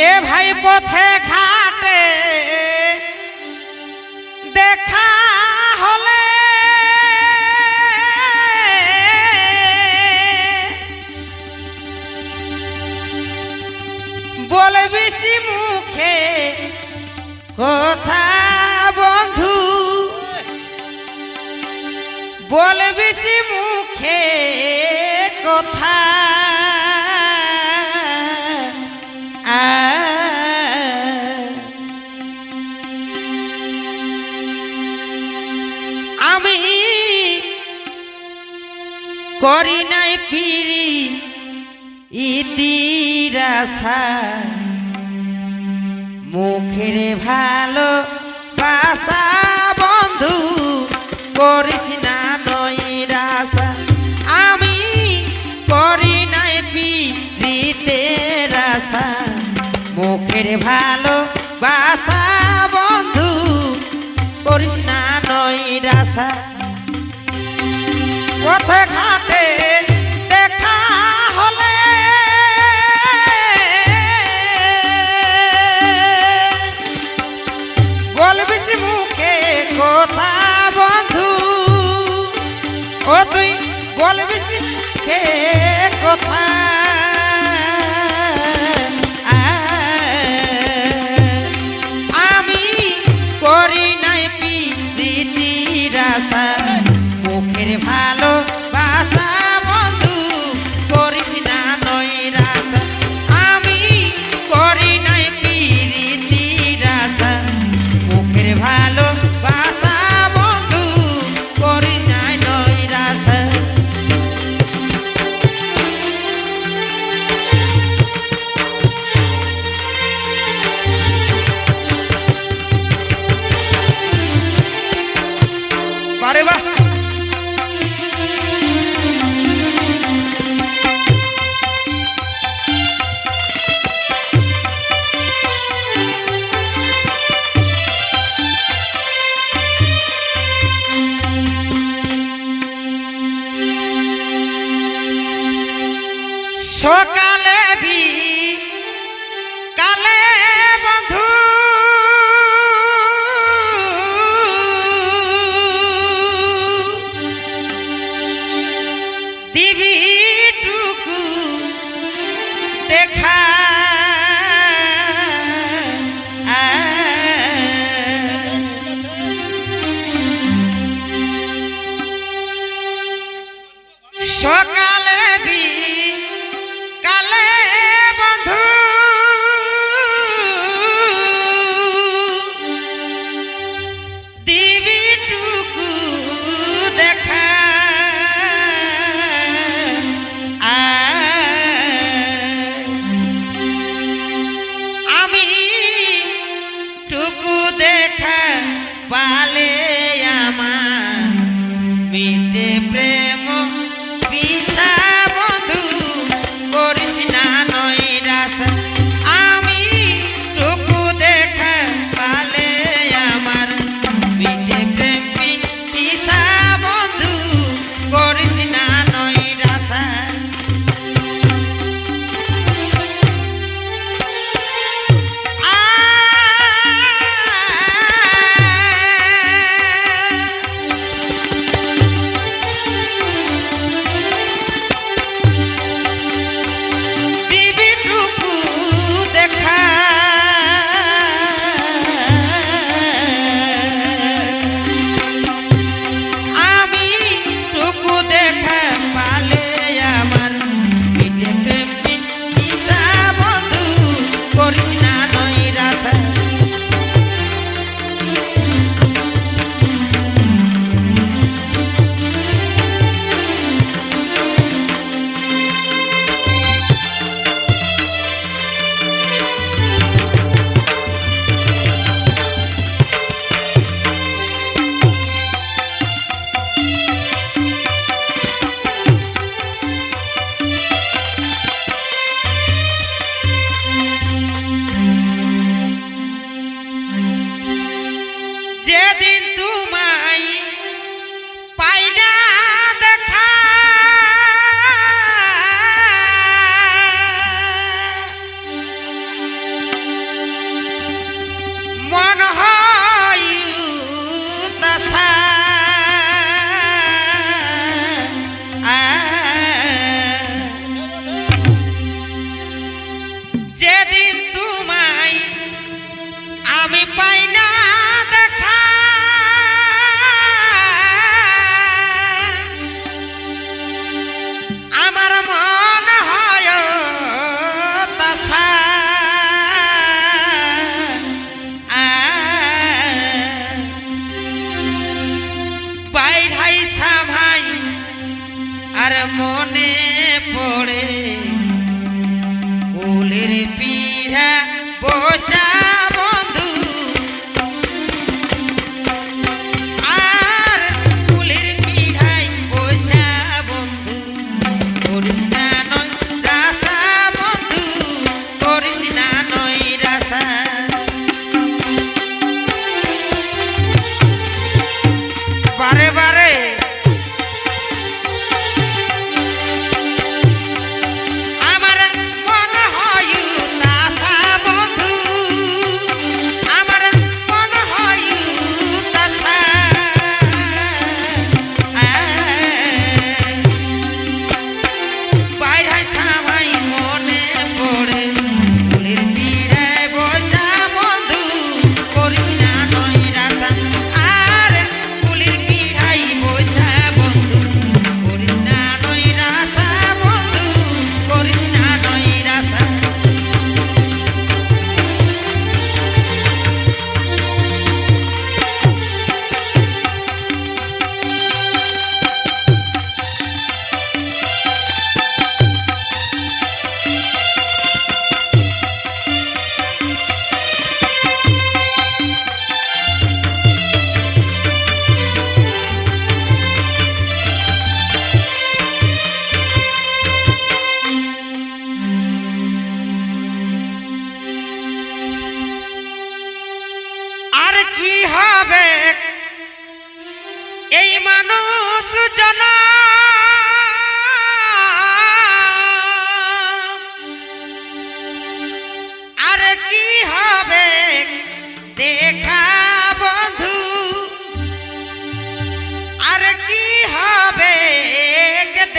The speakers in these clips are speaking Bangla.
এ ভাই পথে ঘাটে দেখা হলে বলে বেশি মুখে কথা বন্ধু। বলে বেশি মুখে কথা আমি করি নাই পিরি ইতিরাসা মুখের ভালো বাসা বন্ধু করিস না নৈরাসা আমি করি নাই পিরিতে রাসা মুখের ভালো বাসা নৈরাসা কোথায় ঘাটে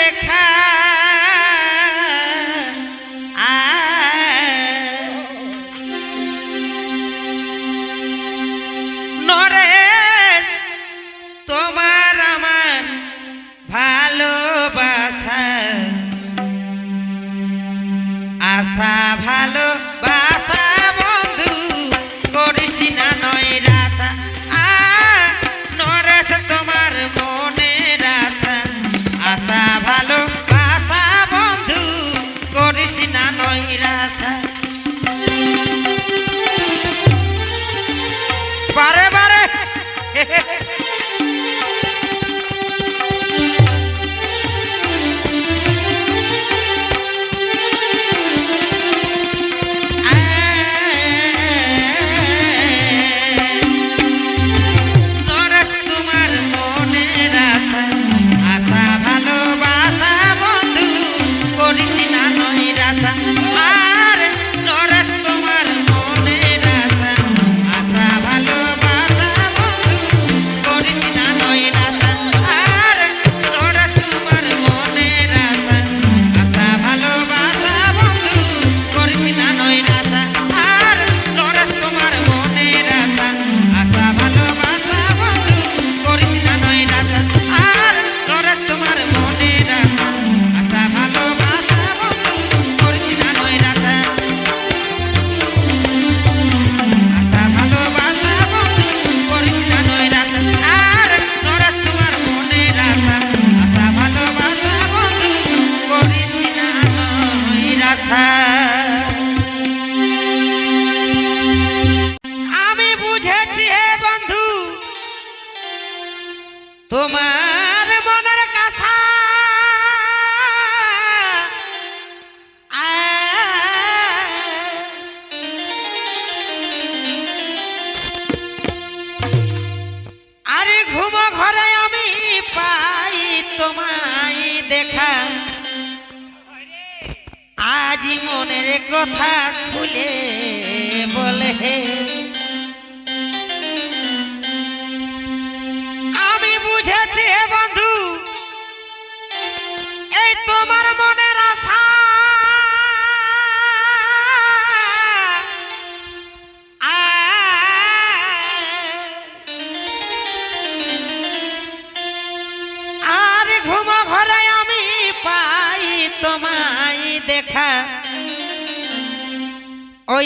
দেখা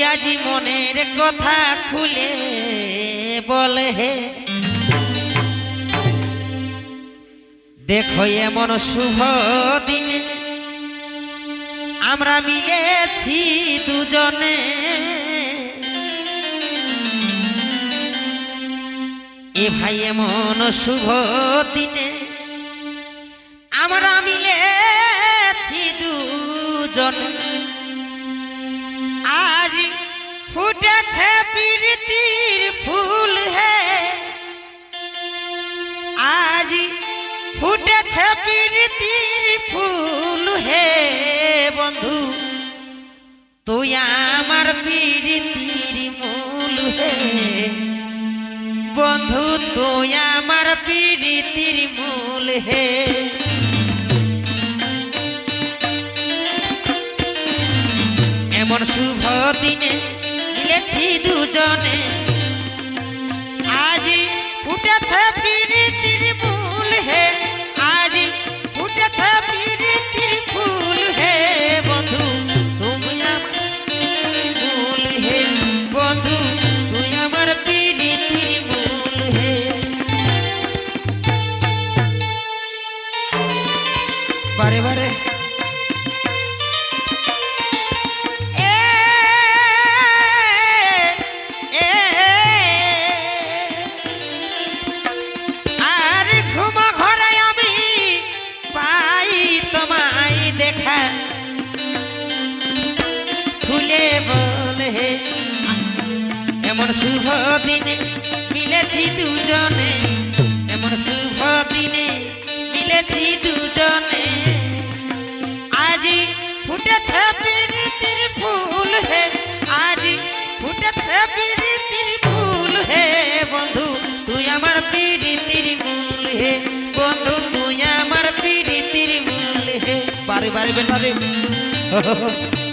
আজি মনের কথা খুলে বলে, হে, দেখো এমন শুভ দিনে আমরা মিলেছি দুজনে। এ ভাই এমন শুভ দিনে আমরা মিলেছি দুজনে। ফুটেছে প্রীতির ফুল হে। আজ ফুটেছে প্রীতির ফুল হে বন্ধু। তুই আমার প্রীতির মূল হে। বন্ধু, তুই আমার প্রীতির মূল হে। এমন শুভ দিনে মিলেছি দুজনে। আজ ফুটেছে এমন শুভ দিনে মিলেছি দুজনে। এমন শুভ দিনে মিলেছি দুজনে। আজি ফুটেছে প্রীতির ফুল হে, আজি ফুটেছে প্রীতির ফুল হে। বন্ধু, তুই আমার প্রীতির মূল হে। বন্ধু, তুই আমার প্রীতির মূল হে। বারে বারে, বেটা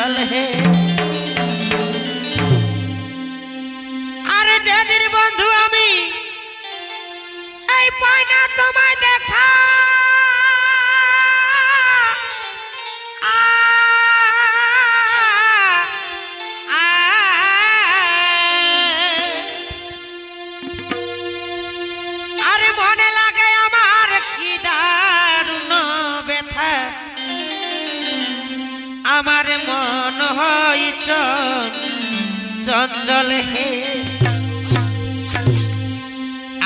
চঞ্চল হে। আরে যেদিন বন্ধু আমি এই পায়না তোমায় দেখা চঞ্চল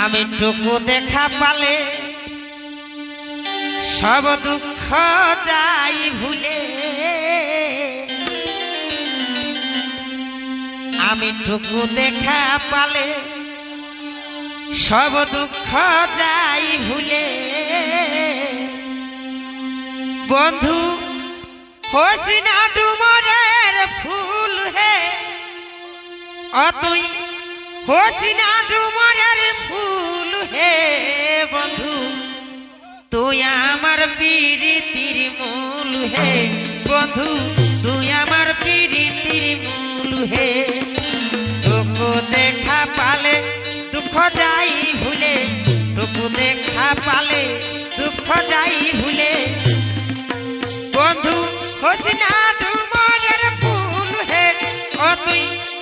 আমি টুকু দেখা পালে সব দুঃখ যাই ভুলে। আমি টুকু দেখা পালে সব দুঃখ যাই ভুলে। বন্ধু, হোসিনা ডুমরের অতুই হোসিনা ডুমরের ফুল হে বন্ধু। তুই আমার পিড়িতির মূল হে বন্ধু। তুই আমার পিড়িতির মূল হে। তোকো দেখা পালে দুঃখ যাই ভুলে তোকো দেখা পালে দুঃখ যাই ভুলে। বন্ধু হোসিনা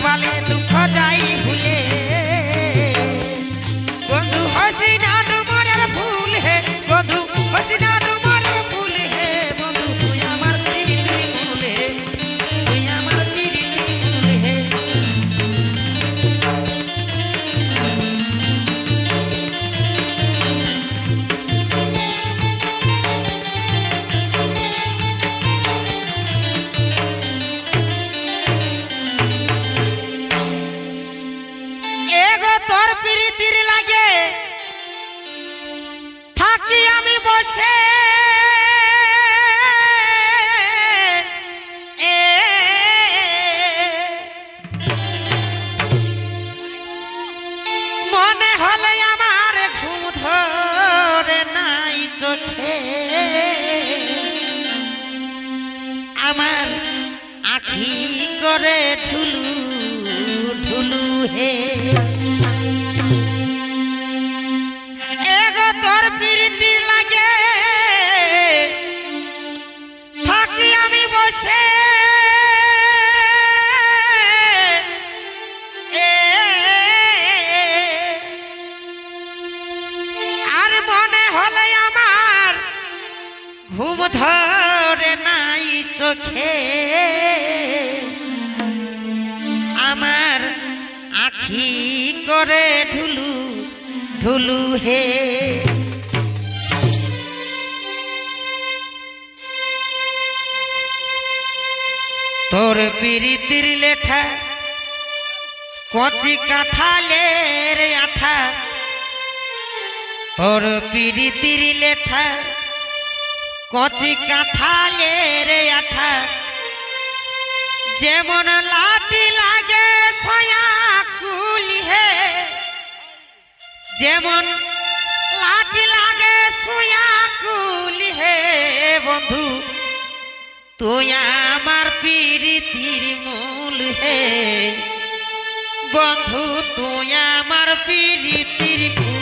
la ঢুলু হে। তোর পিরিতির লেঠা, কচি কাঁথা রে আঠা। তোর পিরিতির লেঠা, কচি কাঁথা রে আঠা। যেমন লাটি লাগে ছয়া যেমন লাঠি লাগে সোয়া কুলি হে বন্ধু। তুই আমার প্রীতির মূল হে। বন্ধু তুই আমার প্রীতির মূল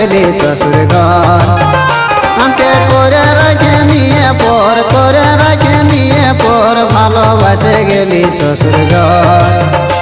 গেলি শ্বশুর ঘর আমাকে করে রাখে নিয়ে পর করে রাখে নিয়ে পর ভালোবাসে গেলি শ্বশুর ঘর